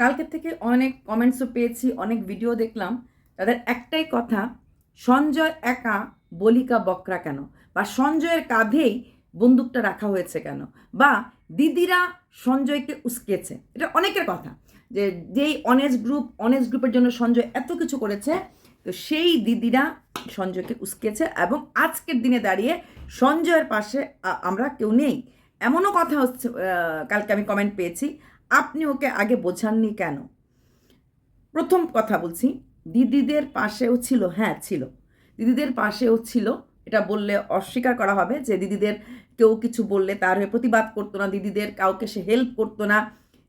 কালকে থেকে অনেক কমেন্টসও পেয়েছি, অনেক ভিডিও দেখলাম। তাদের একটাই কথা, সঞ্জয় একা বলিকা বকরা কেন? বা সঞ্জয়ের কাঁধেই বন্দুকটা রাখা হয়েছে কেন? বা দিদিরা সঞ্জয়কে উস্কেছে এটা অনেকের কথা, যে যেই অনেস্ট গ্রুপ অনেস্ট গ্রুপের জন্য সঞ্জয় এত কিছু করেছে, তো সেই দিদিরা সঞ্জয়কে উস্কেছে এবং আজকের দিনে দাঁড়িয়ে সঞ্জয়ের পাশে আমরা কেউ নেই। এমনও কথা হচ্ছে কালকে আমি কমেন্ট পেয়েছি। আপনি ওকে আগে বোঝাননি কেন? প্রথম কথা বলছি, দিদিদের পাশেও ছিল হ্যাঁ ছিল। দিদিদের পাশেও ছিল, এটা বললে অস্বীকার করা হবে যে দিদিদের কেউ কিছু বললে তার হয়ে প্রতিবাদ করতো না, দিদিদের কাউকে সে হেল্প করতো না।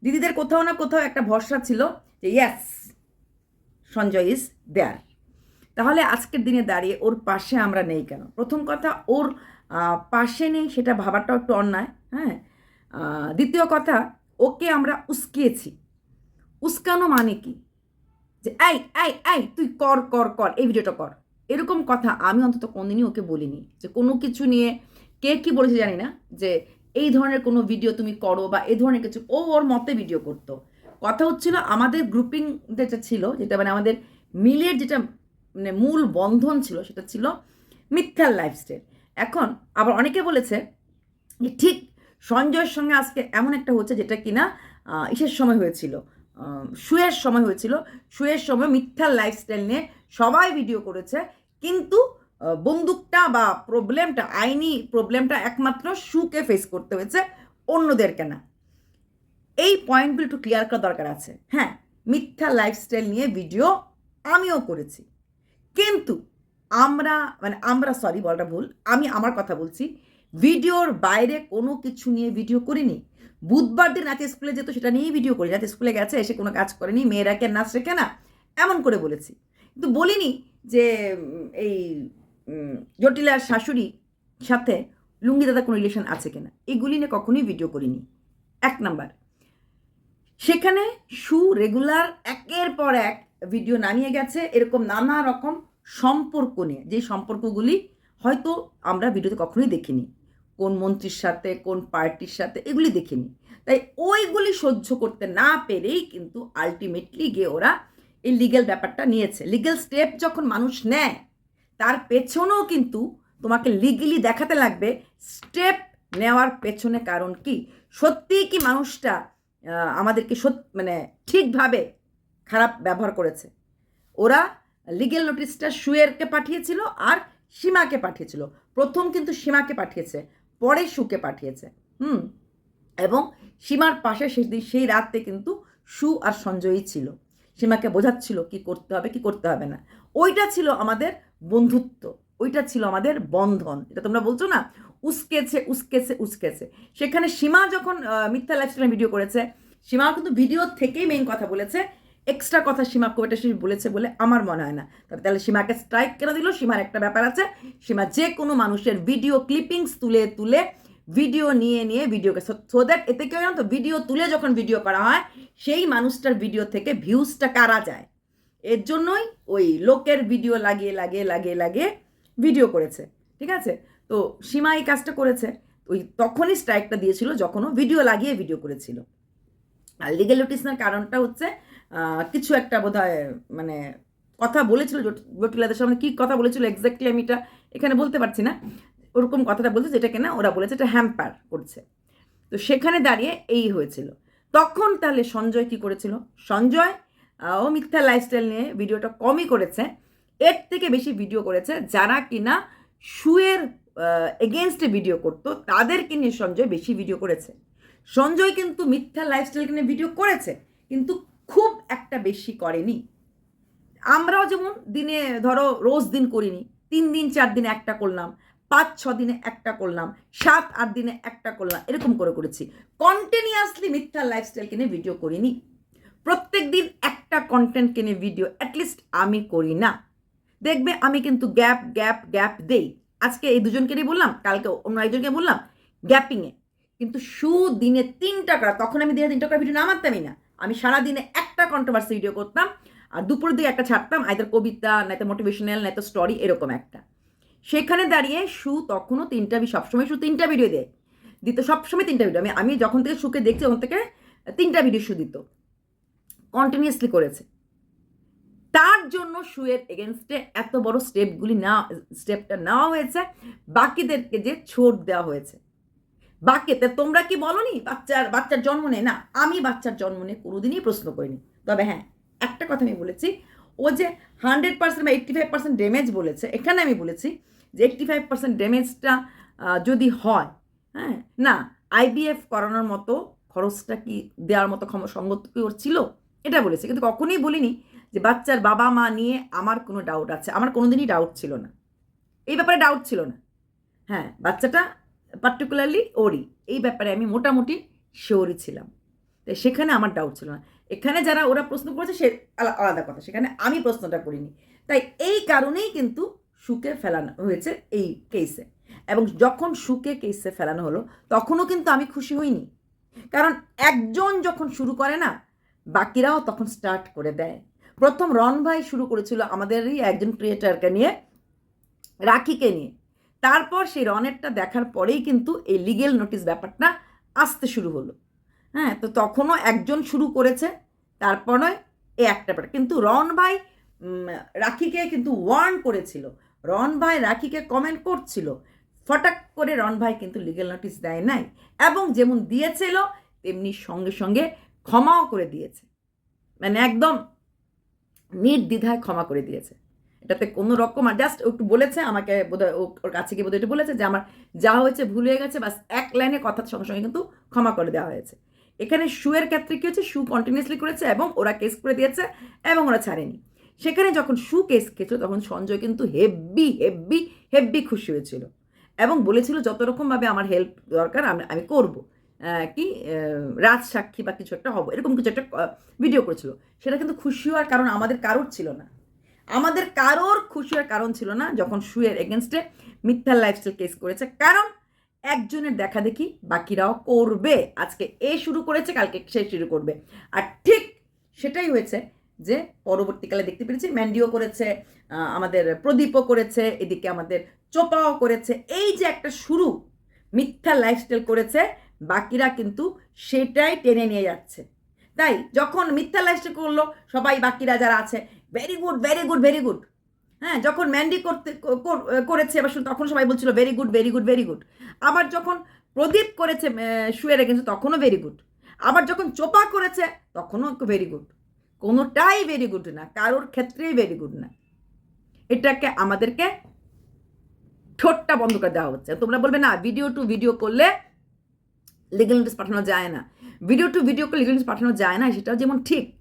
দিদিদের কোথাও না কোথাও একটা ভরসা ছিল যে ইয়াস সঞ্জয় ইজ দেয়ার তাহলে আজকের দিনে দাঁড়িয়ে ওর পাশে আমরা নেই কেন? প্রথম কথা, ওর পাশে নেই সেটা ভাবাটাও একটু অন্যায় হ্যাঁ? দ্বিতীয় কথা ওকে আমরা উস্কিয়েছি। উস্কানো মানে কি? যে এই এই এই, তুই কর কর কর, এই ভিডিওটা কর। এরকম কথা আমি অন্তত কোনদিনই ওকে বলিনি। যে কোনো কিছু নিয়ে কে কি বলেছে জানি না, যে এই ধরনের কোনো ভিডিও তুমি করো বা এই ধরনের কিছু, ও ওর মতে ভিডিও করতো। কথা হচ্ছিল আমাদের গ্রুপিং যেটা ছিল, যেটা মানে আমাদের মিলের যেটা মানে মূল বন্ধন ছিল, সেটা ছিল মিথ্যার লাইফস্টাইল এখন আবার অনেকে বলেছে যে ঠিক সঞ্জয়ের সঙ্গে আজকে এমন একটা হচ্ছে যেটা কিনা ইসের সময় হয়েছিল। শুয়ের সময় হয়েছিল। শুয়ের সময় মিথ্যার লাইফস্টাইল নিয়ে সবাই ভিডিও করেছে। কিন্তু বন্দুকটা বা প্রবলেমটা আইনি প্রবলেমটা একমাত্র শুকে ফেস করতে হয়েছে অন্যদেরকে না এই পয়েন্টগুলো একটু ক্লিয়ার করা দরকার আছে। হ্যাঁ মিথ্যা লাইফস্টাইল নিয়ে ভিডিও আমিও করেছি। কিন্তু, আমরা মানে আমরা সরি বলটা ভুল, আমি আমার কথা বলছি ভিডিওর বাইরে কোনো কিছু নিয়ে ভিডিও করিনি। বুধবার দিন রাতে স্কুলে যেত, সেটা নিয়েই ভিডিও করি। রাতে স্কুলে গেছে, এসে কোনো কাজ করেনি মেয়েরাকে নাচ শেখে না, এমন করে বলেছি। কিন্তু বলিনি যে এই জটিলার শাশুড়ি সাথে লুঙ্গি দাদা কোনো রিলেশন আছে কিনা। এগুলি নিয়ে কখনোই ভিডিও করিনি। এক নাম্বার, সেখানে সু রেগুলার একের পর এক ভিডিও নামিয়ে গেছে, এরকম নানা রকম সম্পর্ক নিয়ে। যে সম্পর্কগুলি হয়তো আমরা ভিডিওতে কখনোই দেখিনি। কোন মন্ত্রীর সাথে, কোন পার্টির সাথে, এগুলি দেখিনি। তাই ওইগুলি সহ্য করতে না পেরেই কিন্তু আলটিমেটলি গিয়ে ওরা এই লিগ্যাল ব্যাপারটা নিয়েছে। লিগ্যাল স্টেপ যখন মানুষ নেয়, তার পেছনেও কিন্তু তোমাকে লিগেলি দেখাতে লাগবে স্টেপ নেওয়ার পেছনে কারণ কি? সত্যিই কি মানুষটা আমাদেরকে সত মানে ঠিকভাবে খারাপ ব্যবহার করেছে? ওরা লিগেল নোটিশটা সুয়েরকে পাঠিয়েছিল আর সীমাকে পাঠিয়েছিল। প্রথম কিন্তু সীমাকে পাঠিয়েছে। পরে সুকে পাঠিয়েছে, হুম? এবং সীমার পাশে সেই দিন, সেই রাতে কিন্তু সু আর সঞ্জয়ই ছিল। সীমাকে বোঝাচ্ছিল কি করতে হবে, কি করতে হবে না। ওইটা ছিল আমাদের বন্ধুত্ব, ওইটা ছিল আমাদের বন্ধন। এটা তোমরা বলছো না? উস্কেছে উস্কেছে উস্কেছে। সেখানে সীমা যখন মিথ্যা লাইফস্টাইল ভিডিও করেছে, সীমাও কিন্তু ভিডিও থেকেই মেইন কথা বলেছে এক্সট্রা কথা সীমা খুব একটা বলেছে বলে আমার মনে হয় না। তবে তাহলে সীমাকে স্ট্রাইক কেন দিল? সীমার একটা ব্যাপার আছে। সীমা যে কোনো মানুষের ভিডিও ক্লিপিংস তুলে তুলে ভিডিও নিয়ে নিয়ে ভিডিওকে সো দ্যাট এতে কেউ জানো তো? ভিডিও তুলে যখন ভিডিও করা হয়, সেই মানুষটার ভিডিও থেকে ভিউজটা কারা যায়? এর জন্যই ওই লোকের ভিডিও লাগিয়ে লাগিয়ে লাগিয়ে লাগিয়ে ভিডিও করেছে। ঠিক আছে? তো সীমা এই কাজটা করেছে। ওই তখনই স্ট্রাইকটা দিয়েছিল যখন ও ভিডিও লাগিয়ে ভিডিও করেছিল। আর লিগেল নোটিসের কারণটা হচ্ছে কিছু একটা বোধ মানে কথা বলেছিল জট- জটিলাদের সামনে, কী কথা বলেছিল এক্স্যাক্টলি আমি এটা এখানে বলতে পারছি না। ওরকম কথাটা বলছে যেটা কিনা ওরা বলেছে এটা হ্যাম্পার করছে। তো সেখানে দাঁড়িয়ে এই হয়েছিল। তখন তাহলে সঞ্জয় কি করেছিল? সঞ্জয় ও মিথ্যা লাইফস্টাইল নিয়ে ভিডিওটা কমই করেছে। এর থেকে বেশি ভিডিও করেছে যারা কিনা শুয়ের এগেনস্টে ভিডিও করতো, তাদেরকে নিয়ে সঞ্জয় বেশি ভিডিও করেছে। সঞ্জয় কিন্তু মিথ্যা লাইফস্টাইলকে নিয়ে ভিডিও করেছে, কিন্তু খুব একটা বেশি করেনি। আমরাও যেমন দিনে ধরো রোজ দিন করিনি, তিন দিন, চার দিনে একটা করলাম, পাঁচ, ছ দিনে একটা করলাম, সাত, আট দিনে একটা করলাম, এরকম করে করেছি। কন্টিনিউয়াসলি মিথ্যা লাইফস্টাইল কিনে ভিডিও করিনি। প্রত্যেক দিন একটা কন্টেন্ট কিনে ভিডিও অ্যাটলিস্ট আমি করি না। দেখবে আমি কিন্তু গ্যাপ গ্যাপ গ্যাপ দেই। আজকে এই দুজনকেই বললাম, কালকে অন্য একজনকে বললাম গ্যাপিংয়ে কিন্তু সু দিনে তিনটা করা, তখন আমি দিনে তিনটা করা ভিডিও নামাতামই না। আমি সারা দিনে একটা কন্ট্রোভার্সি ভিডিও করতাম, আর দুপুরের দিকে একটা ছাড়তাম আইদার কবিতা নয়তো মোটিভেশনাল নয়তো স্টোরি এরকম একটা। সেখানে দাঁড়িয়ে সু তখনও তিনটা সবসময় সু তিনটা ভিডিও দেয়। দিত সবসময় তিনটা ভিডিও আমি আমি যখন থেকে সুকে দেখছি, তখন থেকে তিনটা ভিডিও শু দিত। কন্টিনিউয়াসলি করেছে। তার জন্য শুয়ের এগেনস্টে এত বড় স্টেপগুলি না স্টেপটা নেওয়া হয়েছে। বাকিদেরকে যে ছোট দেওয়া হয়েছে। বাকিতে তোমরা কি বলনি? বাচ্চার বাচ্চার জন্ম নেই না, আমি বাচ্চার জন্ম নিয়ে কোনোদিনই প্রশ্ন করিনি। তবে হ্যাঁ একটা কথা আমি বলেছি। ও যে হান্ড্রেড পার্সেন্ট বা এইট্টি ফাইভ পার্সেন্ট ড্যামেজ বলেছে, এখানে আমি বলেছি যে এইট্টি ফাইভ পার্সেন্ট ড্যামেজটা যদি হয় হ্যাঁ না আইবিএফ করানোর মতো খরচটা কি দেওয়ার মতো ক্ষম, সঙ্গত কি ওর ছিল? এটা বলেছি। কিন্তু কখনোই বলিনি যে বাচ্চার বাবা মা নিয়ে আমার কোনো ডাউট আছে। আমার কোনোদিনই ডাউট ছিল না। এই ব্যাপারে ডাউট ছিল না। হ্যাঁ বাচ্চাটা পার্টিকুলারলি ওরই এই ব্যাপারে আমি মোটামুটি শিওরই ছিলাম। তো সেখানে আমার ডাউট ছিল না। এখানে যারা ওরা প্রশ্ন করেছে, সে আলা- আলাদা কথা। সেখানে আমি প্রশ্নটা করিনি। তাই এই কারণেই কিন্তু সুকে ফেলানো হয়েছে এই কেসে এবং যখন সুকে কেসে ফেলানো হলো, তখনও কিন্তু আমি খুশি হইনি। কারণ একজন যখন শুরু করে না, বাকিরাও তখন স্টার্ট করে দেয়। প্রথম রন ভাই শুরু করেছিল আমাদেরই একজন ক্রিয়েটারকে নিয়ে, রাখিকে নিয়ে। তারপর সেই রনেরটা দেখার পরেই কিন্তু এই লিগেল নোটিশ ব্যাপারটা আসতে শুরু হলো। হ্যাঁ তো তখনও একজন শুরু করেছে, তারপরে এ একটা ব্যাপার। কিন্তু রন ভাই রাখিকে কিন্তু ওয়ার্ন করেছিল। রন ভাই রাখিকে কমেন্ট করছিল। ফটাক করে রন ভাই কিন্তু লিগেল নোটিশ দেয় নাই এবং যেমন দিয়েছিল, তেমনি সঙ্গে সঙ্গে ক্ষমাও করে দিয়েছে। মানে একদম নির্দ্বিধায় ক্ষমা করে দিয়েছে। এটাতে কোনো রকম, আর জাস্ট একটু বলেছে আমাকে বোধহয় ওর কাছে গিয়ে বোধহয় একটু বলেছে যে আমার যা হয়েছে ভুল হয়ে গেছে, বাস এক লাইনে কথার সঙ্গে সঙ্গে কিন্তু ক্ষমা করে দেওয়া হয়েছে। এখানে শুয়ের ক্ষেত্রে কী হচ্ছে শু কন্টিনিউসলি করেছে এবং ওরা কেস করে দিয়েছে এবং ওরা ছাড়েনি। সেখানে যখন শু কেস খেয়েছিল, তখন সঞ্জয় কিন্তু হেব্বি হেব্বি হেব্বি খুশি হয়েছিল এবং বলেছিল যত রকমভাবে আমার হেল্প দরকার আমি আমি করব। কি রাজ সাক্ষী বা কিছু একটা হব, এরকম কিছু একটা ভিডিও করেছিল। সেটা কিন্তু খুশি হওয়ার কারণ আমাদের কারোর ছিল না। আমাদের কারোর খুশি হওয়ার কারণ ছিল না যখন শুয়ের এগেনস্টে মিথ্যা লাইফস্টাইল কেস করেছে। কারণ একজনের দেখা দেখি বাকিরাও করবে। আজকে এ শুরু করেছে, কালকে সে শুরু করবে। আর ঠিক সেটাই হয়েছে যে পরবর্তীকালে দেখতে পেরেছি ম্যান্ডিও করেছে আমাদের প্রদীপও করেছে, এদিকে আমাদের চোপাও করেছে। এই যে একটা শুরু, মিথ্যা লাইফস্টাইল করেছে, বাকিরা কিন্তু সেটাই টেনে নিয়ে যাচ্ছে। তাই যখন মিথ্যা লাইফস্টাইল করল, সবাই বাকিরা যারা আছে very good very good very good হ্যাঁ যখন ম্যান্ডি করতে কর- কর- করেছে এবার তখন সবাই বলছিল very good very good very good আবার যখন প্রদীপ করেছে শুয়ে রেখেছে তখনও ভেরি গুড আবার যখন চোপা করেছে, তখনও ভেরি গুড কোনোটাই ভেরি গুড না, কারোর ক্ষেত্রেই ভেরি গুড না। এটাকে আমাদেরকে ঠোঁটটা বন্ধ করে দেওয়া হচ্ছে। তোমরা বলবে, না ভিডিও টু ভিডিও করলে লিগেল নোটিস পাঠানো যায় না। ভিডিও টু ভিডিও করলে লিগেল নোটিস পাঠানো যায় না, সেটাও যেমন ঠিক,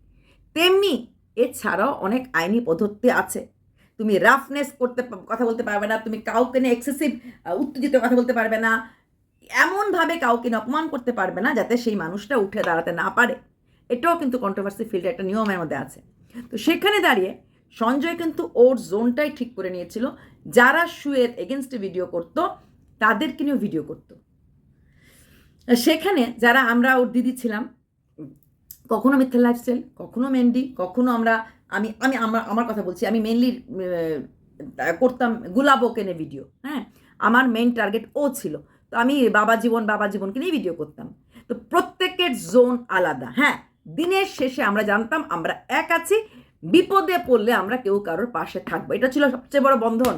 তেমনি এছাড়াও অনেক আইনি পদ্ধতি আছে। তুমি রাফনেস করতে কথা বলতে পারবে না, তুমি কাউকে নিয়ে এক্সেসিভ উত্তেজিত কথা বলতে পারবে না। এমনভাবে কাউকে অপমান করতে পারবে না, যাতে সেই মানুষটা উঠে দাঁড়াতে না পারে। এটাও কিন্তু কন্ট্রোভার্সি ফিল্ডে একটা নিয়মের মধ্যে আছে। তো সেখানে দাঁড়িয়ে সঞ্জয় কিন্তু ওর জোনটাই ঠিক করে নিয়েছিল। যারা শুয়ের এগেনস্টে ভিডিও করতো, তাদেরকে নিয়েও ভিডিও করতো। সেখানে যারা আমরা ওর দিদি ছিলাম কখনো মিথ্যা লাইফস্টাইল কখনো মেন্ডি কখনো আমরা, আমি আমি, আমার আমার কথা বলছি, আমি মেনলি করতাম গুলাবকে কেনে ভিডিও হ্যাঁ? আমার মেন টার্গেট ও ছিল। তো আমি বাবা জীবন, বাবা জীবনকে নিয়ে ভিডিও করতাম। তো প্রত্যেকের জোন আলাদা হ্যাঁ? দিনের শেষে আমরা জানতাম, আমরা এক আছি, বিপদে পড়লে আমরা কেউ কারোর পাশে থাকব। এটা ছিল সবচেয়ে বড় বন্ধন।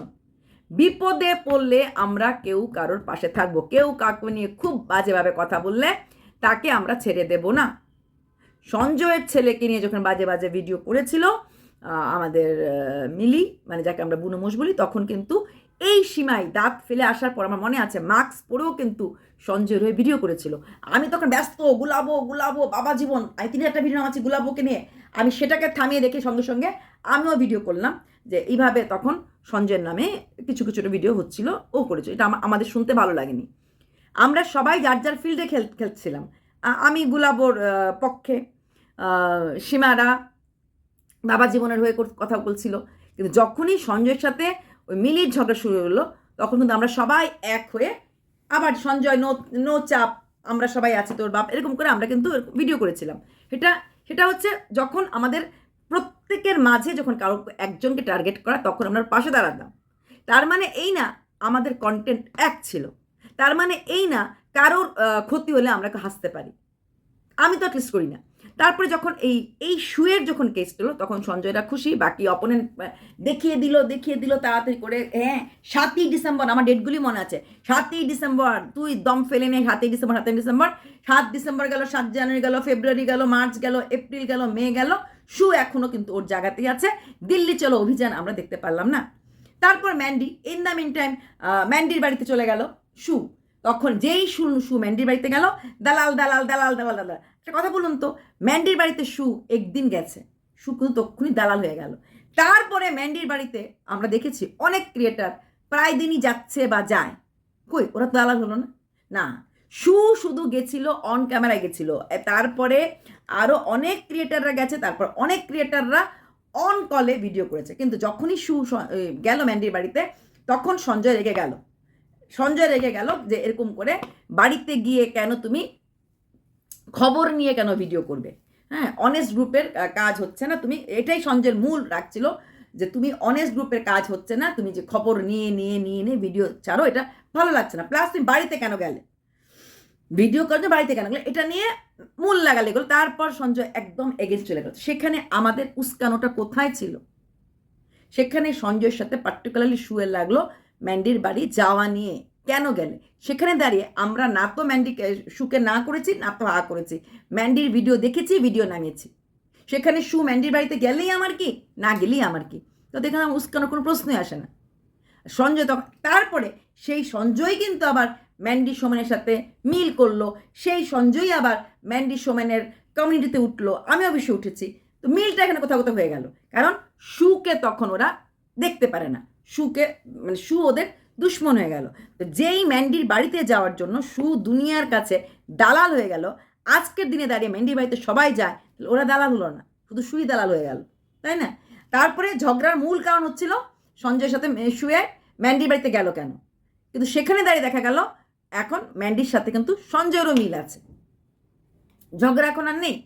বিপদে পড়লে আমরা কেউ কারোর পাশে থাকব। কেউ কাউকে নিয়ে খুব বাজেভাবে কথা বললে তাকে আমরা ছেড়ে দেব না। সঞ্জয়ের ছেলেকে নিয়ে যখন বাজে বাজে ভিডিও করেছিল আমাদের মিলি মানে যাকে আমরা বুনো মোষ বলি, তখন কিন্তু এই সীমায় দাঁত ফেলে আসার পর আমার মনে আছে মাস্ক পরেও কিন্তু সঞ্জয়ের হয়ে ভিডিও করেছিল। আমি তখন ব্যস্ত, গুলাবো গুলাবো, বাবা জীবন, আমি তিনি একটা ভিডিও আছে গুলাবোকে নিয়ে। আমি সেটাকে থামিয়ে রেখে সঙ্গে সঙ্গে আমিও ভিডিও করলাম যে এইভাবে তখন সঞ্জয়ের নামে কিছু কিছু ভিডিও হচ্ছিল, ও করেছিল। এটা আমা- আমাদের শুনতে ভালো লাগেনি। আমরা সবাই যার যার ফিল্ডে খেল, খেলছিলাম। আমি গুলাবোর পক্ষে সীমারা, বাবা জীবনের হয়ে কথা বলছিল। কিন্তু যখনই সঞ্জয়ের সাথে ওই মিলির ঝগড়া শুরু হলো, তখন কিন্তু আমরা সবাই এক হয়ে আবার সঞ্জয় নো নো চাপ, আমরা সবাই আছি তোর বাপ, এরকম করে আমরা কিন্তু ভিডিও করেছিলাম। সেটা সেটা হচ্ছে যখন আমাদের প্রত্যেকের মাঝে যখন কারও একজনকে টার্গেট করা, তখন আমরা পাশে দাঁড়াতাম। তার মানে এই না, আমাদের কন্টেন্ট এক ছিল। তার মানে এই না কারোর ক্ষতি হলে আমরা হাসতে পারি। আমি তো অ্যাটলিস্ট করি না। তারপরে যখন এই এই শুয়ের যখন কেস হলো তখন সঞ্জয়রা খুশি, বাকি অপোনেন্ট দেখিয়ে দিল দেখিয়ে দিল তাড়াতাড়ি করে হ্যাঁ সাতই ডিসেম্বর, আমার ডেটগুলি মনে আছে। সাতই ডিসেম্বর, তুই দম ফেলে নে, সাতই ডিসেম্বর সাতই ডিসেম্বর। সাত ডিসেম্বর গেল, সাত জানুয়ারি গেল, ফেব্রুয়ারি গেল, মার্চ গেল, এপ্রিল গেল, মে গেল। শু এখনও কিন্তু ওর জায়গাতেই আছে। দিল্লি চলো, অভিযান আমরা দেখতে পারলাম না। তারপর Mandy in the meantime ম্যান্ডির বাড়িতে চলে গেল শু তখন যেই শু শু ম্যান্ডির বাড়িতে গেল, দালাল দালাল দালাল দালাল দালাল। একটা কথা বলুন তো, ম্যান্ডির বাড়িতে শু একদিন গেছে, শু কিন্তু তক্ষুনি দালাল হয়ে গেল। তারপরে ম্যান্ডির বাড়িতে আমরা দেখেছি অনেক ক্রিয়েটার প্রায় দিনই যাচ্ছে বা যায়। কই, ওরা তো দালাল হলো না? না, শু শুধু গেছিল অন ক্যামেরায় গেছিল। তারপরে আরও অনেক ক্রিয়েটাররা গেছে, তারপর অনেক ক্রিয়েটাররা অন কলে ভিডিও করেছে। কিন্তু যখনই শু গেল ম্যান্ডির বাড়িতে, তখন সঞ্জয় রেগে গেল। সঞ্জয় রেগে গেল যে এরকম করে বাড়িতে গিয়ে কেন তুমি খবর নিয়ে কেন ভিডিও করবে? হ্যাঁ অনেস্ট গ্রুপের কাজ হচ্ছে না। তুমি, এটাই সঞ্জয়ের মূল রাখছিল যে তুমি অনেস্ট গ্রুপের কাজ হচ্ছে না। তুমি যে খবর নিয়ে নিয়ে নিয়ে নিয়ে ভিডিও ছাড়ো, এটা ভালো লাগছে না। প্লাস তুমি বাড়িতে কেন গেলে? ভিডিও করছ বাড়িতে কেন গেলে? এটা নিয়ে মূল লাগালে গেলো। তারপর সঞ্জয় একদম এগেনস্ট চলে গেল। সেখানে আমাদের উস্কানোটা কোথায় ছিল? সেখানে সঞ্জয়ের সাথে পার্টিকুলারলি শুয়ে লাগল ম্যান্ডির বাড়ি যাওয়া নিয়ে কেন গেলে? সেখানে দাঁড়িয়ে আমরা না তো ম্যান্ডিকে শুকে না করেছি না তো হা করেছি। ম্যান্ডির ভিডিও দেখেছি, ভিডিও নামিয়েছি। সেখানে শু ম্যান্ডির বাড়িতে গেলেই আমার কি? না গেলেই আমার কি? তো দেখলাম আমার উস্কানোর কোনো প্রশ্নই আসে না। সঞ্জয় তখন, তারপরে সেই সঞ্জয় কিন্তু আবার ম্যান্ডি সোমেনের সাথে মিল করল। সেই সঞ্জয় আবার ম্যান্ডি সোমেনের কমিউনিটিতে উঠল। আমি অবশ্যই উঠেছি। তো মিলটা এখানে কোথাও কোথাও হয়ে গেল। কারণ শুকে তখন ওরা দেখতে পারে না। শুকে মানে সু ওদের দুশ্মন হয়ে গেল। তো যেই ম্যান্ডির বাড়িতে যাওয়ার জন্য সু দুনিয়ার কাছে দালাল হয়ে গেল, আজকের দিনে দাঁড়িয়ে ম্যান্ডির বাড়িতে সবাই যায় ওরা দালাল হলো না, শুধু শুই দালাল হয়ে গেল, তাই না? তারপরে ঝগড়ার মূল কারণ হচ্ছিল সঞ্জয়ের সাথে শুয়ে ম্যান্ডির বাড়িতে গেল কেন? কিন্তু সেখানে দাঁড়িয়ে দেখা গেল, এখন ম্যান্ডির সাথে কিন্তু সঞ্জয়েরও মিল আছে। ঝগড়া এখন আর নেই।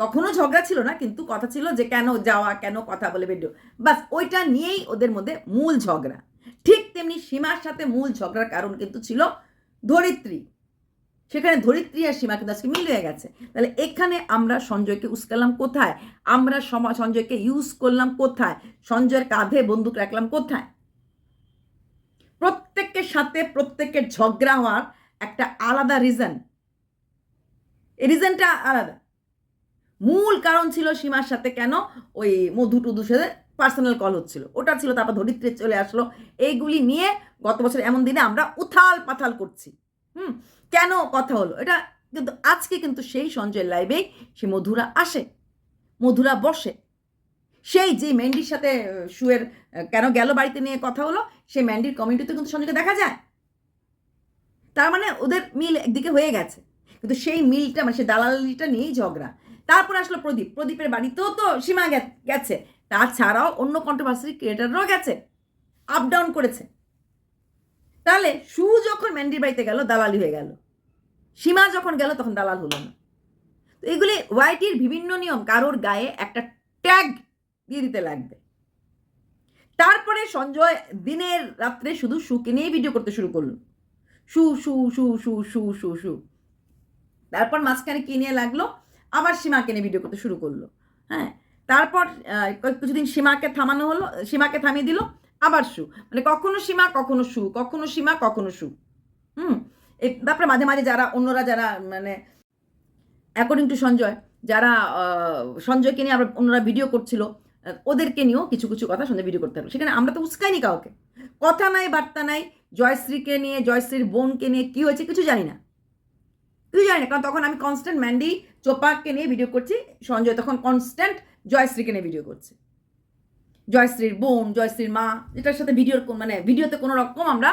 তখনও ঝগড়া ছিল না, কিন্তু কথা ছিল যে কেন যাওয়া, কেন কথা বলে ভিডিও বাস ওইটা নিয়েই ওদের মধ্যে মূল ঝগড়া। ঠিক তেমনি সীমার সাথে মূল ঝগড়ার কারণ কিন্তু ছিল ধরিত্রী। সেখানে ধরিত্রী আর সীমা কিন্তু আজকে মিল হয়ে গেছে। তাহলে এখানে আমরা সঞ্জয়কে উস্কালাম কোথায়? আমরা সঞ্জয়কে ইউজ করলাম কোথায়? সঞ্জয়ের কাঁধে বন্দুক রাখলাম কোথায়? প্রত্যেকের সাথে প্রত্যেকের ঝগড়া হওয়ার একটা আলাদা রিজন এই রিজনটা আলাদা। মূল কারণ ছিল সীমার সাথে কেন ওই মধু টুধুর সাথে পার্সোনাল কল হচ্ছিল। ওটা ছিল তারপর ধরিত্রী চলে আসলো। এইগুলি নিয়ে গত বছর এমন দিনে আমরা উথাল পাথাল করছি। হুম, কেন কথা হলো? এটা কিন্তু আজকে কিন্তু সেই সঞ্জয় লাইভেই সে মধুরা আসে, মধুরা বসে। সেই যে ম্যান্ডির সাথে শুয়ের কেন গেল বাড়িতে নিয়ে কথা হলো, সেই ম্যান্ডির কমিউনিটিতে কিন্তু সঞ্জয়কে দেখা যায়। তার মানে ওদের মিল একদিকে হয়ে গেছে। কিন্তু সেই মিলটা মানে সেই দালালিটা নিয়েই ঝগড়া। তারপর আসলো প্রদীপ। প্রদীপের বাড়িতেও তো সীমা গেছে। তাছাড়াও অন্য কন্ট্রোভার্সি ক্রিয়েটাররাও গেছে। আপ ডাউন করেছে। তাহলে সু যখন ম্যান্ডির বাড়িতে গেল, দালালি হয়ে গেল। সীমা যখন গেল, তখন দালাল হলো না। তো এগুলি ওয়াইটির বিভিন্ন নিয়ম, কারোর গায়ে একটা ট্যাগ দিয়ে দিতে লাগবে। তারপরে সঞ্জয় দিনের রাত্রে শুধু সুকে নিয়েই ভিডিও করতে শুরু করল। শু শু শু শু শু শু শু তারপর মাঝখানে কি নিয়ে লাগল? আবার সীমাকে নিয়ে ভিডিও করতে শুরু করল। হ্যাঁ? তারপর কিছুদিন সীমাকে থামানো হলো, সীমাকে থামিয়ে দিল, আবার শু মানে কখনো সীমা, কখনো শু কখনো সীমা, কখনো শু হুম? তারপরে মাঝে মাঝে যারা, অন্যরা যারা মানে অ্যাকর্ডিং টু সঞ্জয়, যারা সঞ্জয়কে নিয়ে আবার অন্যরা ভিডিও করছিল, ওদেরকে নিয়েও কিছু কিছু কথা সঞ্জয় ভিডিও করতে হবে সেখানে আমরা তো উস্কাইনি কাউকে। কথা নাই, বার্তা নাই, জয়শ্রীকে নিয়ে, জয়শ্রীর বোনকে নিয়ে কী হয়েছে কিছু জানি না। কিছু জানি না, কারণ তখন আমি কনস্ট্যান্ট ম্যান্ডি চোপাককে নিয়ে ভিডিও করছি, সঞ্জয় তখন কনস্ট্যান্ট জয়শ্রীকে নিয়ে ভিডিও করছে। জয়শ্রীর বোন, জয়শ্রীর মা যেটার সাথে ভিডিওর মানে ভিডিওতে কোনো রকম আমরা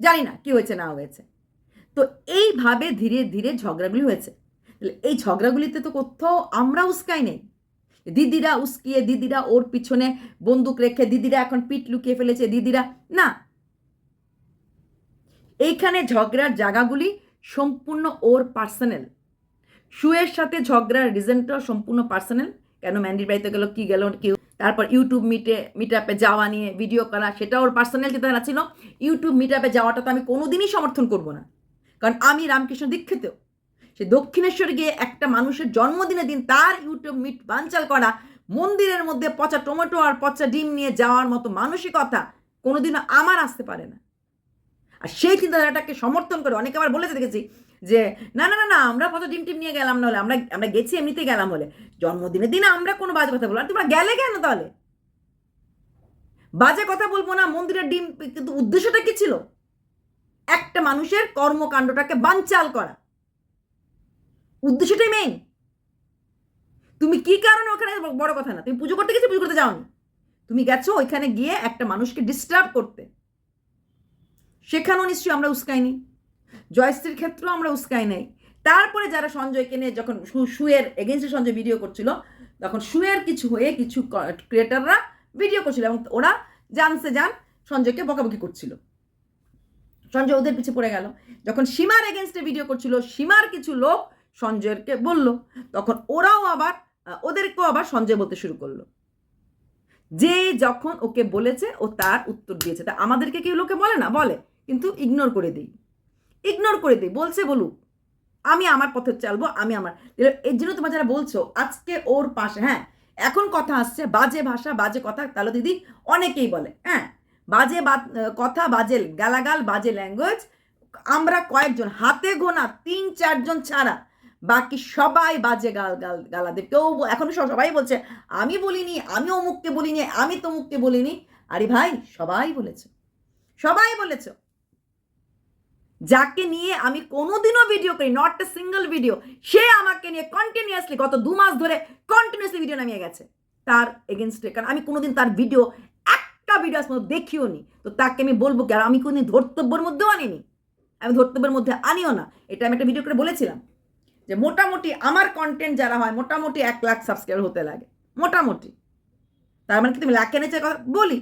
জানি না কি হয়েছে, না হয়েছে। তো এইভাবে ধীরে ধীরে ঝগড়াগুলি হয়েছে। তাহলে এই ঝগড়াগুলিতে তো কোথাও আমরা উস্কাই নেই। দিদিরা উস্কিয়ে, দিদিরা ওর পিছনে বন্দুক রেখে, দিদিরা এখন পিঠ লুকিয়ে ফেলেছে, দিদিরা না। এইখানে ঝগড়ার জায়গাগুলি সম্পূর্ণ ওর পার্সোনাল শুয়ের সাথে ঝগড়ার রিজনটাও সম্পূর্ণ পার্সোনাল কেন ম্যান্ডির বাড়িতে গেল, কি গেল, কেউ তারপর ইউটিউব মিটে মিট আপে যাওয়া নিয়ে ভিডিও করা সেটা ওর পার্সোনাল যেটা ছিল। ইউটিউব মিট আপে যাওয়াটা তো আমি কোনোদিনই সমর্থন করব না। কারণ আমি রামকৃষ্ণ দীক্ষিত। সে দক্ষিণেশ্বর গিয়ে একটা মানুষের জন্মদিনের দিন তার ইউটিউব মিট বানচাল করা, মন্দিরের মধ্যে পচা টমেটো আর পচা ডিম নিয়ে যাওয়ার মতো মানসিকতা কোনোদিনও আমার আসতে পারে না। আর সেই চিন্তাধারাটাকে সমর্থন করে অনেকে আবার বলেছে, দেখেছি, যে না না না না, আমরা কত ডিম টিম নিয়ে গেলাম না হলে, আমরা আমরা গেছি এমনিতেই গেলাম হলে জন্মদিনের দিনে আমরা কোনো বাজে কথা বললাম তোমরা গেলে কেন তাহলে? বাজে কথা বলব না, মন্দিরের ডিম কিন্তু উদ্দেশ্যটা কি ছিল? একটা মানুষের কর্মকাণ্ডটাকে বানচাল করা। উদ্দেশ্যটাই মেইন তুমি কি কারণে ওখানে বড় কথা না? তুমি পুজো করতে গেছো, পুজো করতে যাওনি। তুমি গেছো ওইখানে গিয়ে একটা মানুষকে ডিস্টার্ব করতে। সেখানেও নিশ্চয়ই আমরা উস্কাইনি জয়শ্রীর ক্ষেত্রেও আমরা উস্কাই নাই। তারপরে যারা সঞ্জয়কে নিয়ে যখন সুয়ের এগেনস্টে সঞ্জয় ভিডিও করছিল, তখন সুয়ের কিছু হয়ে কিছু ক্রিয়েটাররা ভিডিও করছিল এবং ওরা জানছে যান সঞ্জয়কে বকাবকি করছিল। সঞ্জয় ওদের পিছে পড়ে গেল। যখন সীমার এগেনস্টে ভিডিও করছিল, সীমার কিছু লোক সঞ্জয়কে বলল। তখন ওরাও আবার ওদেরকেও আবার সঞ্জয় বলতে শুরু করল। যে যখন ওকে বলেছে, ও তার উত্তর দিয়েছে। তা আমাদেরকে কেউ লোকে বলে না? বলে। কিন্তু ইগনোর করে দিই। ইগনোর করে দিই, বলছে বলুক, আমি আমার পথে চালবো, আমি আমার। এর জন্য তোমরা যারা বলছো, আজকে ওর পাশে হ্যাঁ এখন কথা আসছে, বাজে ভাষা, বাজে কথা, তাহলে দিদি অনেকেই বলে হ্যাঁ বাজে কথা, বাজে গালাগাল, বাজে ল্যাঙ্গুয়েজ আমরা কয়েকজন, হাতে গোনা, তিন চারজন ছাড়া, বাকি সবাই বাজে গাল গাল গালা দেব কেউ এখন সব- সবাই বলছে, আমি বলিনি, আমি অমুককে বলিনি, আমি তমুককে বলিনি। আরে ভাই, সবাই বলেছে। সবাই বলেছে। যাকে নিয়ে আমি কোনোদিনও ভিডিও করি নট এ সিঙ্গেল ভিডিও সে আমাকে নিয়ে কন্টিনিউয়াসলি গত দু মাস ধরে কন্টিনিউয়াসলি ভিডিও নামিয়ে গেছে। তার এগেনস্টে কারণ আমি কোনোদিন তার ভিডিও একটা ভিডিও মধ্যে দেখিও নি। তো তাকে আমি বলব কি, আর আমি কোনোদিন ধর্তব্যের মধ্যেও আনিনি। আমি ধর্তব্যের মধ্যে আনিও না। এটা আমি একটা ভিডিও করে বলেছিলাম যে মোটামুটি আমার কন্টেন্ট যারা হয়, মোটামুটি এক লাখ সাবস্ক্রাইবার হতে লাগে। মোটামুটি। তার মানে কি, তুমি লাখে নিচে কথা বলি?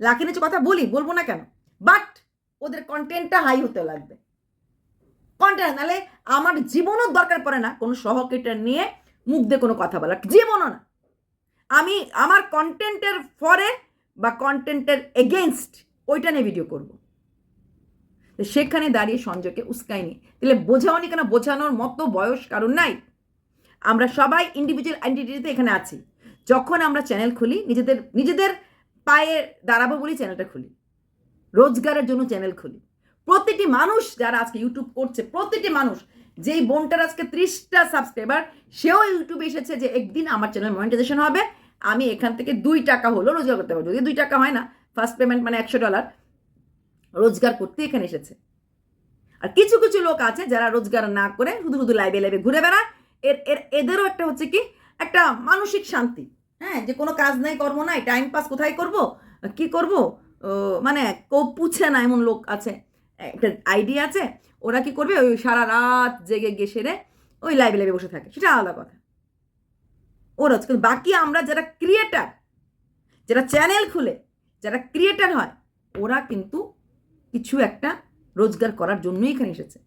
লাখে নিচে কথা বলি, বলব না কেন? বাট ওদের কন্টেন্টটা হাই হতে লাগবে। কন্টেন্ট নাহলে আমার জীবনও দরকার পড়ে না কোনো সহকেটার নিয়ে মুখ দিয়ে কোনো কথা বলার। জীবনও না। আমি আমার কন্টেন্টের ফরে বা কন্টেন্টের এগেনস্ট ওইটা নিয়ে ভিডিও করব। সেখানে দাঁড়িয়ে সঞ্জয়কে উস্কাইনি তাহলে বোঝাওনি কেন? বোঝানোর মতো বয়স কারণ নাই। আমরা সবাই ইন্ডিভিজুয়াল আইডেন্টিটিতে এখানে আছি। যখন আমরা চ্যানেল খুলি, নিজেদের নিজেদের পায়ে দাঁড়াবো বলি চ্যানেলটা খুলি। রোজগারের জন্য চ্যানেল খুলি। প্রতিটি মানুষ যারা আজকে ইউটিউব করছে, প্রতিটি মানুষ, যেই বোনটার আজকে ত্রিশটা সাবস্ক্রাইবার সেও ইউটিউবে এসেছে যে, একদিন আমার চ্যানেল মনিটাইজেশন হবে। আমি এখান থেকে দুই টাকা হলো রোজগার করতে পারব। যদি দুই টাকা হয় না ফার্স্ট পেমেন্ট মানে একশো ডলার রোজগার করতে এখানে এসেছে। আর কিছু কিছু লোক আছে যারা রোজগার না করে শুধু শুধু লাইভে লাইভে ঘুরে বেড়ায়। এর এর, এদেরও একটা হচ্ছে কি, একটা মানসিক শান্তি। হ্যাঁ যে কোনো কাজ নাই, কর্ম নাই টাইম পাস কোথায় করব? কি করব? মানে কেউ পুছে না এমন লোক আছে। একটা আইডিয়া আছে, ওরা কি করবে? ওই সারা রাত জেগে গিয়ে সেরে ওই লাইভে লাইভে বসে থাকে। সেটা আলাদা কথা। ওরা কিন্তু বাকি আমরা যারা ক্রিয়েটার যারা চ্যানেল খুলে, যারা ক্রিয়েটার হয়, ওরা কিন্তু কিছু একটা রোজগার করার জন্যই এখানে এসেছে।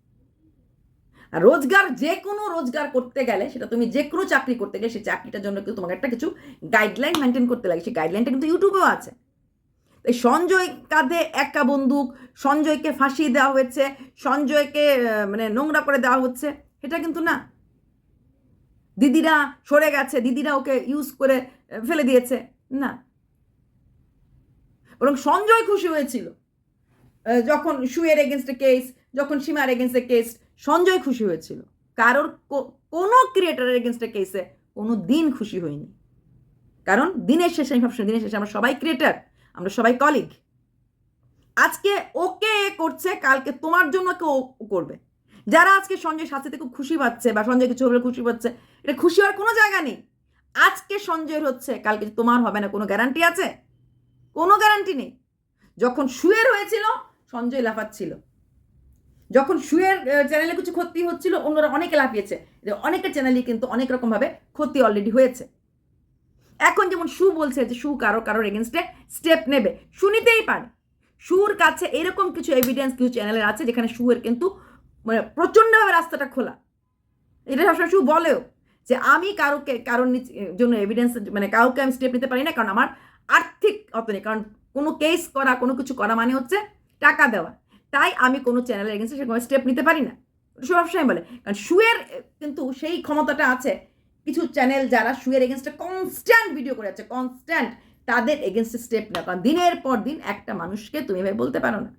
আর রোজগার যে কোনো রোজগার করতে গেলে, সেটা তুমি যে কোনো চাকরি করতে গেলে, সেই চাকরিটার জন্য কিন্তু তোমাকে একটা কিছু গাইডলাইন মেনটেন করতে লাগে। সেই গাইডলাইনটা কিন্তু ইউটিউবেও আছে। এই সঞ্জয় কাঁধে একা বন্দুক, সঞ্জয়কে ফাঁসিয়ে দেওয়া হয়েছে, সঞ্জয়কে মানে নোংরা করে দেওয়া হচ্ছে, এটা কিন্তু না। দিদিরা সরে গেছে, দিদিরা ওকে ইউজ করে ফেলে দিয়েছে, না। বরং সঞ্জয় খুশি হয়েছিল যখন সুয়ের এগেনস্টে কেস যখন সীমার এগেনস্টে কেস সঞ্জয় খুশি হয়েছিল। কারোর কোনো ক্রিয়েটারের এগেনস্টে কেসে কোনো দিন খুশি হয়নি। কারণ দিনের শেষে, আমি ভাবছি দিনের শেষে আমরা সবাই ক্রিয়েটার আমরা সবাই কলিগ আজকে ওকে করছে, কালকে তোমার জন্য কে ও ও করবে। যারা আজকে সঞ্জয় শাস্তিতে খুব খুশি পাচ্ছে বা সঞ্জয় কিছু হলে খুশি পাচ্ছে, এটা খুশি হওয়ার কোনো জায়গা নেই। আজকে সঞ্জয়ের হচ্ছে, কালকে তোমার হবে না, কোনো গ্যারান্টি আছে? কোনো গ্যারান্টি নেই। যখন শুয়ের হয়েছিল, সঞ্জয় লাফাচ্ছিল। যখন শুয়ের চ্যানেলে কিছু ক্ষতি হচ্ছিল, অন্যরা অনেকে লাফিয়েছে। অনেকের চ্যানেলই কিন্তু অনেক রকমভাবে ক্ষতি অলরেডি হয়েছে। এখন যেমন সু বলছে যে সু কারও কারোর এগেনস্টে স্টেপ নেবে। শুনিতেই পারে। সুর কাছে এরকম কিছু এভিডেন্স কিছু চ্যানেলের আছে যেখানে সুয়ের কিন্তু মানে প্রচণ্ডভাবে রাস্তাটা খোলা। এটা সবসময় সু বলেও যে আমি কারোকে, কারোর জন্য এভিডেন্স মানে কাউকে আমি স্টেপ নিতে পারি না, কারণ আমার আর্থিক অত নেই। কারণ কোনো কেস করা, কোনো কিছু করা মানে হচ্ছে টাকা দেওয়া। তাই আমি কোনো চ্যানেলের এগেন্সে সেরকম স্টেপ নিতে পারি না। সবসময় বলে। কারণ শুয়ের কিন্তু সেই ক্ষমতাটা আছে কিছু চ্যানেল যারা শুয়ের এগেনস্টে কনস্ট্যান্ট ভিডিও করে যাচ্ছে কনস্ট্যান্ট তাদের এগেনস্টে স্টেপ না কারণ দিনের পর দিন একটা মানুষকে তুমি এভাবে বলতে পারো না।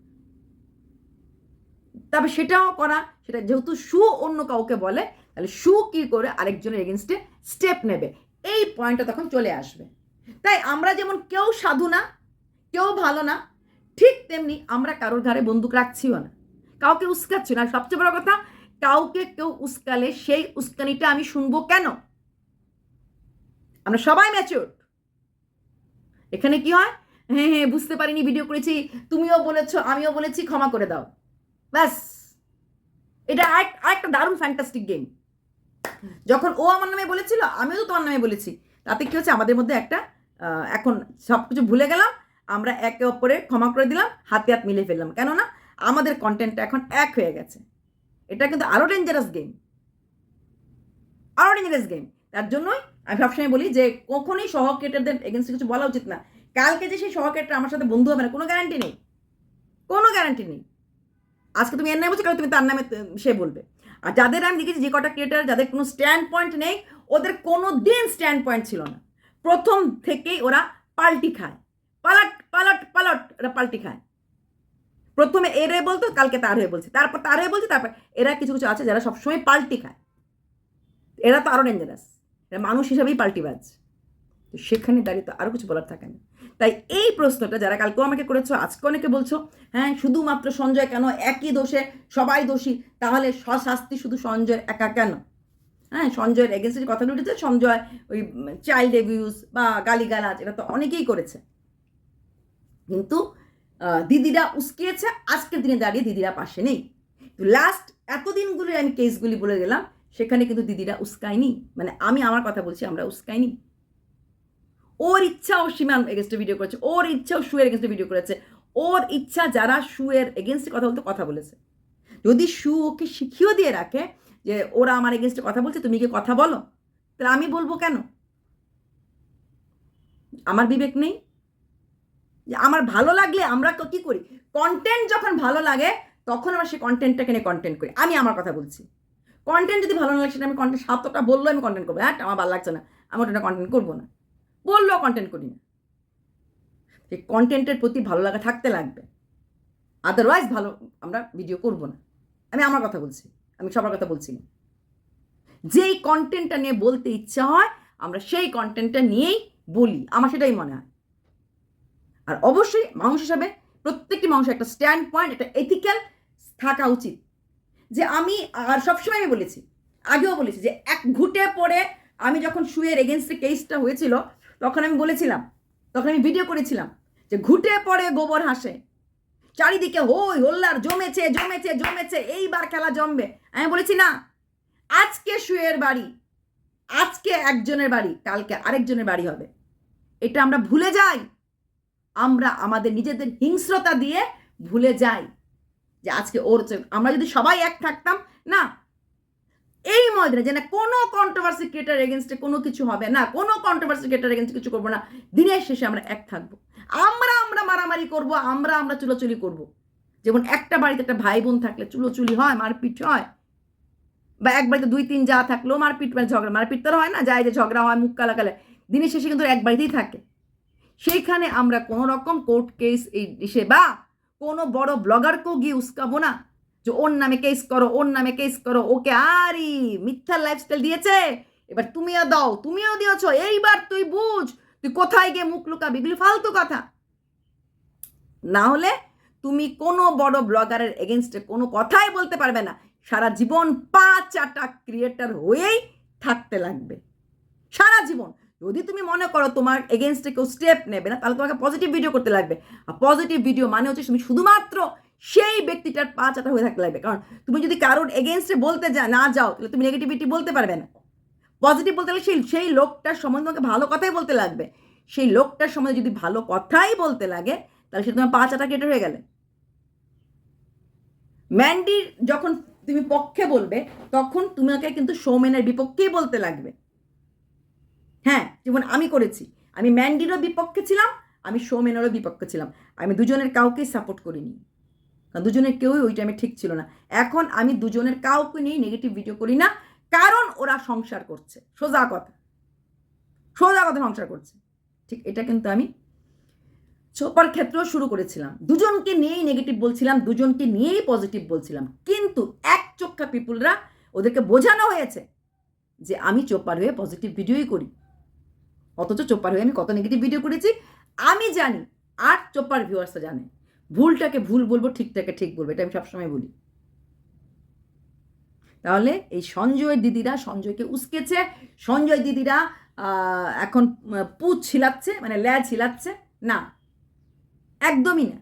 তবে সেটাও করা, সেটা যেহেতু শু অন্য কাউকে বলে, তাহলে শু কী করে আরেকজনের এগেনস্টে স্টেপ নেবে? এই পয়েন্টটা তখন চলে আসবে। তাই আমরা যেমন কেউ সাধু না, কেউ ভালো না, ঠিক তেমনি আমরা কারোর ঘাড়ে বন্দুক রাখছিও না। কাউকে উস্কাচ্ছি না। সবচেয়ে বড় কথা, কাউকে কেউ উস্কালে সেই উস্কানিটা আমি শুনব কেন? আমরা সবাই ম্যাচিওর এখানে কি হয়? হ্যাঁ হ্যাঁ বুঝতে পারিনি ভিডিও করেছি। তুমিও বলেছ, আমিও বলেছি, ক্ষমা করে দাও। ব্যাস। এটা আরেক আরেকটা দারুণ ফ্যান্টাস্টিক গেম যখন ও আমার নামে বলেছিল, আমিও তো তোমার নামে বলেছি। তাতে কি হচ্ছে? আমাদের মধ্যে একটা এখন সব কিছু ভুলে গেলাম। আমরা একে অপরে ক্ষমা করে দিলাম, হাতে হাত মিলিয়ে ফেললাম। কেননা, আমাদের কন্টেন্টটা এখন এক হয়ে গেছে। এটা কিন্তু আরও ডেঞ্জারাস গেম আরও ডেঞ্জারাস গেম তার জন্যই আমি সবসময় বলি যে কখনোই সহকেটারদের এগেনস্টে কিছু বলা উচিত না। কালকে যে সেই সহকেটার আমার সাথে বন্ধু হবে না, কোনো গ্যারান্টি নেই। কোনো গ্যারান্টি নেই। আজকে তুমি এর নামে বলছো কাল তুমি তার নামে সে বলবে। আর যাদের আমি দেখেছি যে কটা ক্রিয়েটার যাদের কোনো স্ট্যান্ড পয়েন্ট নেই, ওদের কোনো দিন স্ট্যান্ড পয়েন্ট ছিল না। প্রথম থেকেই ওরা পাল্টি খায়। পালাট পালাট, পালট ওরা পাল্টি খায়। প্রথমে এর বলতো, কালকে তার হয়ে বলছে। তারপর তার হয়ে বলছে, তারপর এরা কিছু কিছু আছে যারা সবসময় পাল্টি খায়। এরা তো আরও ডেঞ্জারাস এরা মানুষ হিসাবেই পাল্টিবাজ তো সেখানে দাঁড়িয়ে তো আরও কিছু বলার থাকে না। তাই এই প্রশ্নটা যারা কালকেও আমাকে করেছ, আজকে অনেকে বলছো হ্যাঁ শুধুমাত্র সঞ্জয় কেন? একই দোষে সবাই দোষী। তাহলে স্বশাস্তি শুধু সঞ্জয় একা কেন? হ্যাঁ সঞ্জয়ের এগেনস্টে যে কথাটা উঠেছে, সঞ্জয় ওই চাইল্ড অ্যাবিউজ বা গালিগালাজ, এটা তো অনেকেই করেছে। কিন্তু দিদিরা উস্কিয়েছে, আজকের দিনে দাঁড়িয়ে দিদিরা পাশে নেই। তো লাস্ট এতদিনগুলির আমি কেসগুলি বলে গেলাম সেখানে কিন্তু দিদিরা উস্কায়নি। মানে আমি আমার কথা বলছি, আমরা উস্কাইনি ওর ইচ্ছা ও সীমান এগেনস্টে ভিডিও করেছে। ওর ইচ্ছা ও শুয়ের এগেনস্টে ভিডিও করেছে। ওর ইচ্ছা যারা শুয়ের এগেনস্টে কথা বলতে কথা বলেছে। যদি শু ওকে শিখিয়েও দিয়ে রাখে যে ওরা আমার এগেনস্টে কথা বলছে, তুমি কি কথা বলো? তাহলে আমি বলব কেন? আমার বিবেক নেই। যে আমার ভালো লাগলে আমরা তো কি করি? কন্টেন্ট যখন ভালো লাগে, তখন আমরা সেই কন্টেন্টটাকে নিয়ে কন্টেন্ট করি। আমি আমার কথা বলছি। কন্টেন্ট যদি ভালো না লাগে, সেটা আমি কন্টেন্ট সাতটা বলল আমি কন্টেন্ট করব। হ্যাঁ আমার ভালো লাগছে না। আমি ওটা কন্টেন্ট করব না। বললেও কন্টেন্ট করি না। সেই কন্টেন্টের প্রতি ভালো লাগা থাকতে লাগবে। আদারওয়াইজ ভালো আমরা ভিডিও করব না। আমি আমার কথা বলছি। আমি সবার কথা বলছি না। যেই কন্টেন্টটা নিয়ে বলতে ইচ্ছা হয়, আমরা সেই কন্টেন্টটা নিয়েই বলি। আমার সেটাই মনে হয়। আর অবশ্যই মানুষ হিসাবে প্রত্যেকটি মানুষের একটা স্ট্যান্ড পয়েন্ট একটা এথিক্যাল থাকা উচিত। যে আমি, আর সবসময় আমি বলেছি, আগেও বলেছি যে এক ঘুটে পড়ে আমি যখন শুয়ের এগেনস্টে কেসটা হয়েছিল, তখন আমি বলেছিলাম, তখন আমি ভিডিও করেছিলাম যে ঘুটে পড়ে গোবর হাসে। চারিদিকে হই হোল্লার, জমেছে জমেছে জমেছে, এইবার খেলা জমবে। আমি বলেছি, না, আজকে শুয়ের বাড়ি, আজকে একজনের বাড়ি, কালকে আরেকজনের বাড়ি হবে। এটা আমরা ভুলে যাই। আমরা আমাদের নিজেদের হিংস্রতা দিয়ে ভুলে যাই। যে আজকে ওর আমরা যদি সবাই এক থাকতাম, না। এই ময়দানে যে না কোনো কন্ট্রোভার্সি ক্রিয়েটার এগেনস্টে কোনো কিছু হবে না, কোনো কন্ট্রোভার্সি ক্রিয়েটার এগেনস্টে কিছু করব না, দিনের শেষে আমরা এক থাকব। আমরা আমরা মারামারি করব, আমরা আমরা চুলোচুলি করব। যেমন একটা বাড়িতে একটা ভাই বোন থাকলে চুলোচুলি হয়, মারপিট হয়। বা এক বাড়িতে দুই, তিন যা থাকলেও মারপিট মানে ঝগড়া, মারপিট তো হয় না, যায় যে ঝগড়া হয়, মুখ কালাকালে দিনের শেষে কিন্তু এক বাড়িতেই থাকে। সেইখানে আমরা কোনো রকম কোর্ট কেস এই এসে বা কোনো বড় ব্লগারকেও গিয়ে উস্কাবো না যে ওর নামে কেস করো, ওর নামে কেস করো, ওকে আরই মিথ্যার লাইফস্টাইল দিয়েছে। এবার তুমিও দাও, তুমিও দিয়েছ, এইবার তুই বুঝ, তুই কোথায় গিয়ে মুখ লুকাবি? এগুলি ফালতু কথা। না হলে তুমি কোনো বড় ব্লগারের এগেনস্টে কোনো কথাই বলতে পারবে না। সারা জীবন পাঁচ চাটা ক্রিয়েটার হয়েই থাকতে লাগবে। সারা জীবন। যদি তুমি মনে করো তোমার এগেনস্টে কেউ স্টেপ নেবে না, তাহলে তোমাকে পজিটিভ ভিডিও করতে লাগবে। আর পজিটিভ ভিডিও মানে হচ্ছে তুমি শুধুমাত্র সেই ব্যক্তিটার পা চাটা হয়ে থাকতে লাগবে। কারণ তুমি যদি কারোর এগেনস্টে বলতে যা, না যাও, তাহলে তুমি নেগেটিভিটি বলতে পারবে না। পজিটিভ বলতে গেলে সেই সেই লোকটার সম্বন্ধে তোমাকে ভালো কথাই বলতে লাগবে। সেই লোকটার সম্বন্ধে যদি ভালো কথাই বলতে লাগে, তাহলে সেটা তোমার পা চাটা কেটে হয়ে গেলে। ম্যান্ডির যখন তুমি পক্ষে বলবে, তখন তোমাকে কিন্তু সৌমেনের বিপক্ষেই বলতে লাগবে। হ্যাঁ যেমন আমি করেছি। আমি ম্যান্ডিরও বিপক্ষে ছিলাম, আমি সৌমেনেরও বিপক্ষে ছিলাম। আমি দুজনের কাউকেই সাপোর্ট করিনি। কারণ দুজনের কেউই ওই টাইমে ঠিক ছিল না। এখন আমি দুজনের কাউকে নিয়েই নেগেটিভ ভিডিও করি না, কারণ ওরা সংসার করছে। সোজা কথা। সোজা কথা সংসার করছে। ঠিক এটা কিন্তু আমি চোপার ক্ষেত্রেও শুরু করেছিলাম। দুজনকে নিয়েই নেগেটিভ বলছিলাম, দুজনকে নিয়েই পজিটিভ বলছিলাম। কিন্তু এক চোখা পিপুলরা ওদেরকে বোঝানো হয়েছে যে আমি চোপার হয়ে পজিটিভ ভিডিওই করি। অথচ চোপার হয়ে আমি কত নেগেটিভ ভিডিও করেছি? আমি জানি, আর চোপার ভিউয়ার্সরা জানে। ভুলটাকে ভুল বলব, ঠিকটাকে ঠিক বলব, এটা আমি সবসময় বলি। তাহলে এই সঞ্জয়ের দিদিরা, সঞ্জয়কে উস্কেছে। সঞ্জয় দিদিরা এখন পুঁত ছিলাচ্ছে মানে ল্যাজ ছিলাচ্ছে না, একদমই না।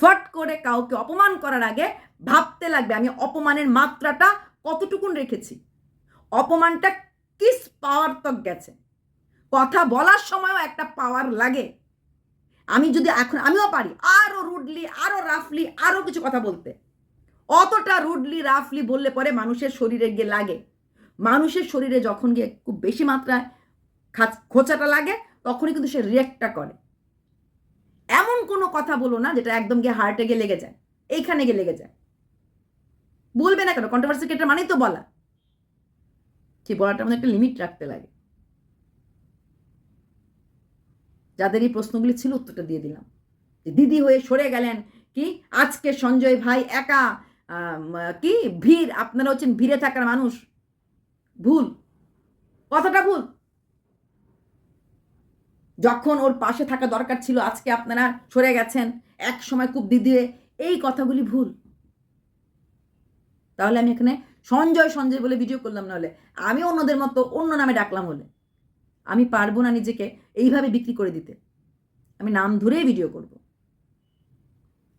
ফট করে কাউকে অপমান করার আগে ভাবতে লাগবে, আমি অপমানের মাত্রাটা কতটুকুন রেখেছি? অপমানটা কিস পাওয়ার তক গেছে। কথা বলার সময়ও একটা পাওয়ার লাগে। আমি যদি এখন, আমিও পারি। আরও রুডলি আরও রাফলি আরও কিছু কথা বলতে। অতটা রুডলি রাফলি বললে পরে মানুষের শরীরে গিয়ে লাগে। মানুষের শরীরে যখন গিয়ে খুব বেশি মাত্রায় খাচ- খোঁচাটা লাগে, তখনই কিন্তু সে রিয়েক্টটা করে। এমন কোনো কথা বলো না যেটা একদম গিয়ে হার্টে গিয়ে লেগে যায়। এইখানে গিয়ে লেগে যায়। বলবে না কেন? কন্ট্রোভার্সি এটা মানেই তো বলা। সেই বলাটার মধ্যে একটা লিমিট রাখতে লাগে। যাদের এই প্রশ্নগুলি ছিল উত্তরটা দিয়ে দিলাম। দিদি হয়ে সরে গেলেন কি? আজকে সঞ্জয় ভাই একা কি? ভিড়, আপনারা হচ্ছেন ভিড়ে থাকার মানুষ। ভুল। কথাটা ভুল। যখন ওর পাশে থাকা দরকার ছিল, আজকে আপনারা সরে গেছেন। এক সময় খুব দিদি এই কথাগুলি ভুল। তাহলে আমি এখানে সঞ্জয় সঞ্জয় বলে ভিডিও করলাম নাহলে। আমি অন্যদের মতো অন্য নামে ডাকলাম হলে আমি পারব না নিজেকে এইভাবে বিক্রি করে দিতে। আমি নাম ধরেই ভিডিও করব।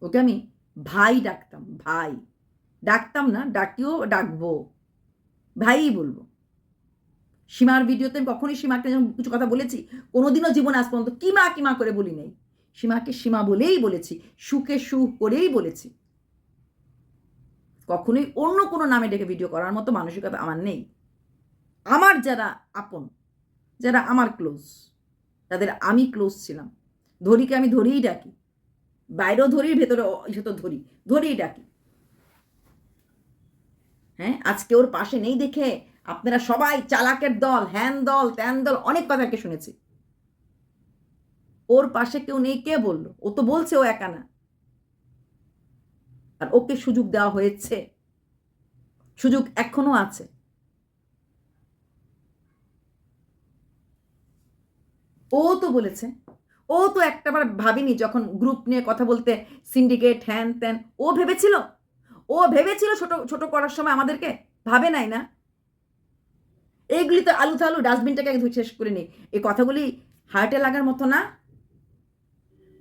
ওকে আমি ভাই ডাকতাম ভাই। ডাকতাম না, ডাকিও, ডাকবো। ভাইই বলব। সীমার ভিডিওতে আমি কখনোই সীমাকে যেমন কিছু কথা বলেছি, কোনোদিনও জীবন আজ পর্যন্ত কিমা কিমা করে বলি নাই। সীমাকে সীমা বলেই বলেছি সুকে সু করেই বলেছি। কখনোই অন্য কোনো নামে ডেকে ভিডিও করার মতো মানসিকতা আমার নেই। আমার যারা আপন, যারা আমার ক্লোজ যাদের আমি ক্লোজ ছিলাম। ধরিকে আমি ধরেই ডাকি। বাইরেও ধরি ভেতরে তো ধরি ধরেই ডাকি। হ্যাঁ আজকে ওর পাশে নেই দেখে আপনারা সবাই চালাকের দল, হ্যান দল, ত্যান দল, অনেক কথাকে শুনেছি। ওর পাশে কেউ নেই, কে বলল? ও তো বলছে ও একা না। আর ওকে সুযোগ দেওয়া হয়েছে। সুযোগ এখনও আছে। ও তো বলেছে। ও তো একটাবার ভাবিনি যখন গ্রুপ নিয়ে কথা বলতে সিন্ডিকেট হ্যান ত্যান, ও ভেবেছিল? ও ভেবেছিল ছোট ছোট করার সময় আমাদেরকে? ভাবে নাই না? এইগুলি তো আলু থালু, ডাস্টবিনটাকে ধুয়ে শেষ করে নি। এই কথাগুলি হার্টে লাগার মতো না?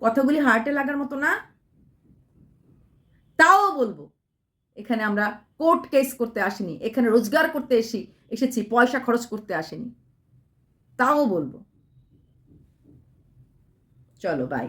কথাগুলি হার্টে লাগার মতো না? বলব। এখানে আমরা কোর্ট কেস করতে আসিনি, এখানে রোজগার করতে এসি, এসেছি, পয়সা খরচ করতে আসেনি। তাও বলব। চলো বাই